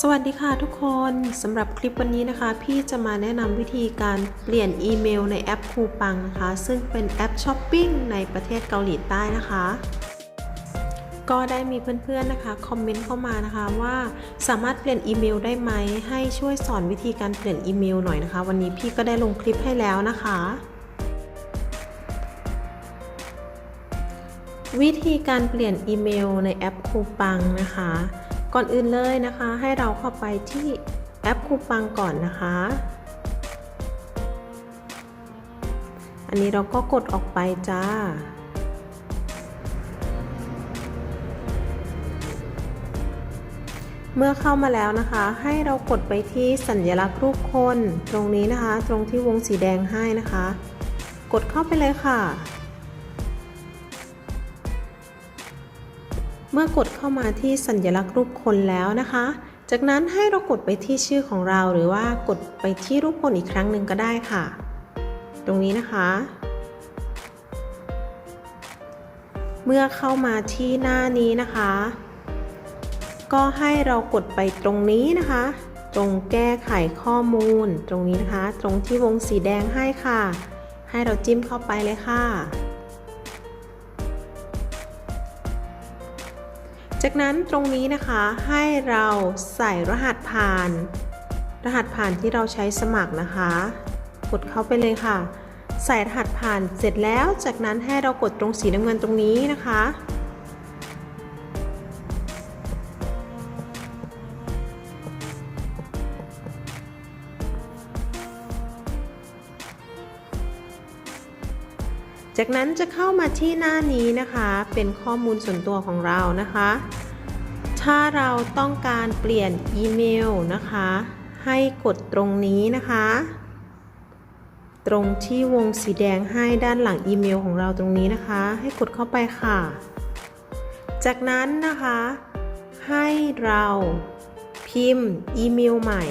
สวัสดีค่ะทุกคนสำหรับคลิปวันนี้นะคะ พี่จะมาแนะนำวิธีการเปลี่ยนอีเมลในแอปคูปังนะคะ ซึ่งเป็นแอปช้อปปิ้งในประเทศเกาหลีใต้นะคะ ก็ได้มีเพื่อนๆนะคะคอมเมนต์เข้ามานะคะว่าสามารถเปลี่ยนอีเมลได้ไหม ให้ช่วยสอนวิธีการเปลี่ยนอีเมลหน่อยนะคะ วันนี้พี่ก็ได้ลงคลิปให้แล้วนะคะวิธีการเปลี่ยนอีเมลในแอปคูปังนะคะ ก่อนอื่นเลยนะคะ ให้เราเข้าไปที่แอปคูปังก่อนนะคะ อันนี้เราก็กดออกไปจ้าเมื่อเข้ามาแล้วนะคะ ให้เรากดไปที่สัญลักษณ์รูปคน ตรงนี้นะคะ ตรงที่วงสีแดงให้นะคะ กดเข้าไปเลยค่ะ เมื่อกดเข้ามาที่สัญลักษณ์รูปคนแล้วนะคะ จากนั้นให้เรากดไปที่ชื่อของเราหรือว่ากดไปที่รูปคนอีกครั้งหนึ่งก็ได้ค่ะ ตรงนี้นะคะ เมื่อเข้ามาที่หน้านี้นะคะ ก็ให้เรากดไปตรงนี้นะคะ ตรงแก้ไขข้อมูล ตรงนี้นะคะ ตรงที่วงสีแดงให้ค่ะ ให้เราจิ้มเข้าไปเลยค่ะ จากนั้นตรงนี้นะคะให้เราใส่รหัสผ่าน รหัสผ่านที่เราใช้สมัครนะคะ กดเข้าไปเลยค่ะ ใส่รหัสผ่านเสร็จแล้วจากนั้นให้เรากดตรงสีน้ำเงินตรงนี้นะคะ จากนั้นจะเข้ามาที่หน้านี้นะคะ เป็นข้อมูลส่วนตัวของเรานะคะ ถ้าเราต้องการเปลี่ยนอีเมลนะคะ ให้กดตรงนี้นะคะ ตรงที่วงสีแดงให้ด้านหลังอีเมลของเราตรงนี้นะคะ ให้กดเข้าไปค่ะ จากนั้นนะคะ ให้เราพิมพ์อีเมลใหม่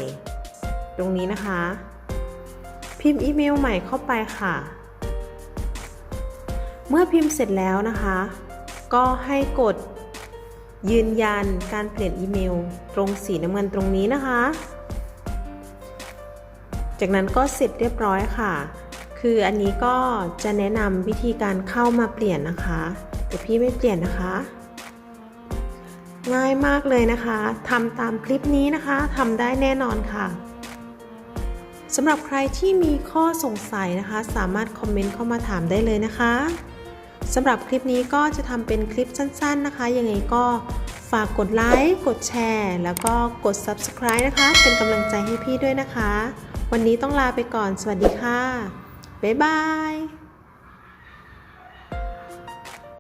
ตรงนี้นะคะ พิมพ์อีเมลใหม่เข้าไปค่ะ เมื่อพิมพ์เสร็จแล้วนะคะ ก็ให้กดยืนยันการเปลี่ยนอีเมล ตรงสีน้ำเงินตรงนี้นะคะ จากนั้นก็เสร็จเรียบร้อยค่ะ คืออันนี้ก็จะแนะนำวิธีการเข้ามาเปลี่ยนนะคะ แต่พี่ไม่เปลี่ยนนะคะ ง่ายมากเลยนะคะทำตามคลิปนี้นะคะทำได้แน่นอนค่ะสำหรับใครที่มีข้อสงสัยนะคะ สามารถคอมเมนต์เข้ามาถามได้เลยนะคะ สำหรับคลิปนี้ก็จะทำเป็นคลิปสั้น ๆนะคะ ยังไงก็ฝากกดไลค์ กดแชร์ แล้วก็กด Subscribe นะคะ เป็นกำลังใจให้พี่ด้วยนะคะ วันนี้ต้องลาไปก่อน สวัสดีค่ะ บ๊ายบาย